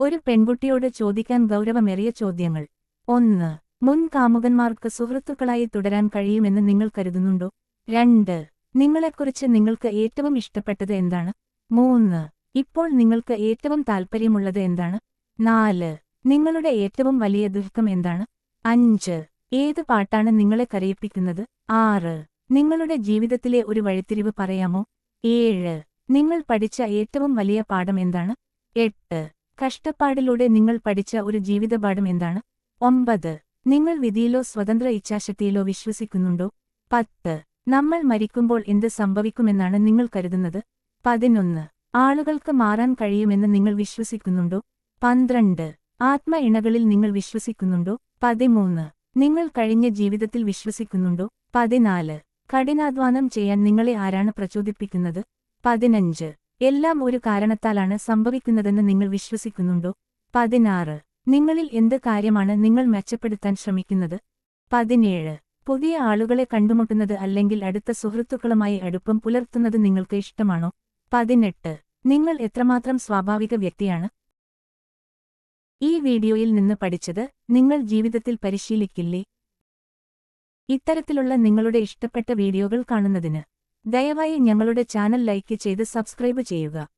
ഒരു പെൺകുട്ടിയോട് ചോദിക്കാൻ ഗൗരവമേറിയ ചോദ്യങ്ങൾ. ഒന്ന് മുൻ കാമുകന്മാർക്ക് സുഹൃത്തുക്കളായി തുടരാൻ കഴിയുമെന്ന് നിങ്ങൾ കരുതുന്നുണ്ടോ? രണ്ട് നിങ്ങളെക്കുറിച്ച് നിങ്ങൾക്ക് ഏറ്റവും ഇഷ്ടപ്പെട്ടത് എന്താണ്? മൂന്ന് ഇപ്പോൾ നിങ്ങൾക്ക് ഏറ്റവും താൽപ്പര്യമുള്ളത് എന്താണ്? നാല് നിങ്ങളുടെ ഏറ്റവും വലിയ ദുഃഖം എന്താണ്? അഞ്ച് ഏത് പാട്ടാണ് നിങ്ങളെ കരയിപ്പിക്കുന്നത്? ആറ് നിങ്ങളുടെ ജീവിതത്തിലെ ഒരു വഴിത്തിരിവ് പറയാമോ? ഏഴ് നിങ്ങൾ പഠിച്ച ഏറ്റവും വലിയ പാഠം എന്താണ്? എട്ട് കഷ്ടപ്പാടിലൂടെ നിങ്ങൾ പഠിച്ച ഒരു ജീവിതപാഠം എന്താണ്? ഒമ്പത്. നിങ്ങൾ വിധിയിലോ സ്വതന്ത്ര ഇച്ഛാശക്തിയിലോ വിശ്വസിക്കുന്നുണ്ടോ? പത്ത്. നമ്മൾ മരിക്കുമ്പോൾ എന്ത് സംഭവിക്കുമെന്നാണ് നിങ്ങൾ കരുതുന്നത്? പതിനൊന്ന്. ആളുകൾക്ക് മാറാൻ കഴിയുമെന്ന് നിങ്ങൾ വിശ്വസിക്കുന്നുണ്ടോ? പന്ത്രണ്ട്. ആത്മ ഇണകളിൽ നിങ്ങൾ വിശ്വസിക്കുന്നുണ്ടോ? പതിമൂന്ന്. നിങ്ങൾ കഴിഞ്ഞ ജീവിതത്തിൽ വിശ്വസിക്കുന്നുണ്ടോ? പതിനാല്. കഠിനാധ്വാനം ചെയ്യാൻ നിങ്ങളെ ആരാണ് പ്രചോദിപ്പിക്കുന്നത്? പതിനഞ്ച്. എല്ലാം ഒരു കാരണത്താലാണ് സംഭവിക്കുന്നതെന്ന് നിങ്ങൾ വിശ്വസിക്കുന്നുണ്ടോ? പതിനാറ്. നിങ്ങളിൽ എന്ത് കാര്യമാണ് നിങ്ങൾ മെച്ചപ്പെടുത്താൻ ശ്രമിക്കുന്നത്? പതിനേഴ്. പുതിയ ആളുകളെ കണ്ടുമുട്ടുന്നത് അല്ലെങ്കിൽ അടുത്ത സുഹൃത്തുക്കളുമായി അടുപ്പം പുലർത്തുന്നത് നിങ്ങൾക്ക് ഇഷ്ടമാണോ? പതിനെട്ട്. നിങ്ങൾ എത്രമാത്രം സ്വാഭാവിക വ്യക്തിയാണ്? ഈ വീഡിയോയിൽ നിന്ന് പഠിച്ചത് നിങ്ങൾ ജീവിതത്തിൽ പരിശീലിക്കില്ലേ? ഇത്തരത്തിലുള്ള നിങ്ങളുടെ ഇഷ്ടപ്പെട്ട വീഡിയോകൾ കാണുന്നതിന് ദയവായി ഞങ്ങളുടെ ചാനൽ ലൈക്ക് ചെയ്ത് സബ്സ്ക്രൈബ് ചെയ്യുക.